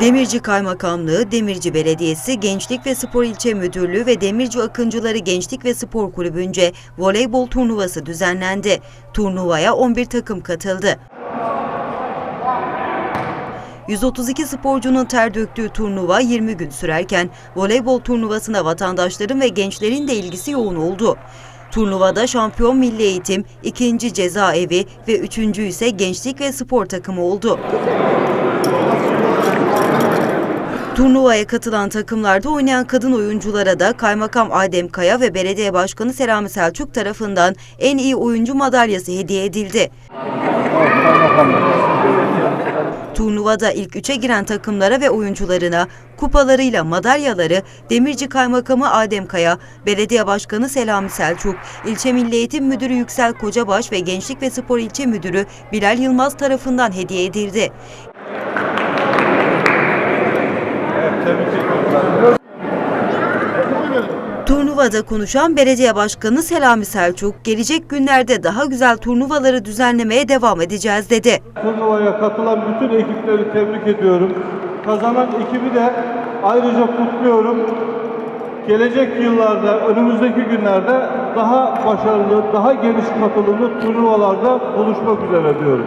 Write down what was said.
Demirci Kaymakamlığı, Demirci Belediyesi, Gençlik ve Spor İlçe Müdürlüğü ve Demirci Akıncıları Gençlik ve Spor Kulübü'nce voleybol turnuvası düzenlendi. Turnuvaya 11 takım katıldı. 132 sporcunun ter döktüğü turnuva 20 gün sürerken voleybol turnuvasına vatandaşların ve gençlerin de ilgisi yoğun oldu. Turnuvada şampiyon milli eğitim, ikinci cezaevi ve üçüncü ise gençlik ve spor takımı oldu. Turnuvaya katılan takımlarda oynayan kadın oyunculara da Kaymakam Adem Kaya ve Belediye Başkanı Selami Selçuk tarafından en iyi oyuncu madalyası hediye edildi. Turnuvada ilk üçe giren takımlara ve oyuncularına kupalarıyla madalyaları Demirci Kaymakamı Adem Kaya, Belediye Başkanı Selami Selçuk, İlçe Milli Eğitim Müdürü Yüksel Kocabaş ve Gençlik ve Spor İlçe Müdürü Bilal Yılmaz tarafından hediye edildi. Turnuvada konuşan Belediye Başkanı Selami Selçuk, gelecek günlerde daha güzel turnuvaları düzenlemeye devam edeceğiz dedi. Turnuvaya katılan bütün ekipleri tebrik ediyorum. Kazanan ekibi de ayrıca kutluyorum. Gelecek yıllarda, önümüzdeki günlerde daha başarılı, daha geniş katılımlı turnuvalarda buluşmak üzere diyorum.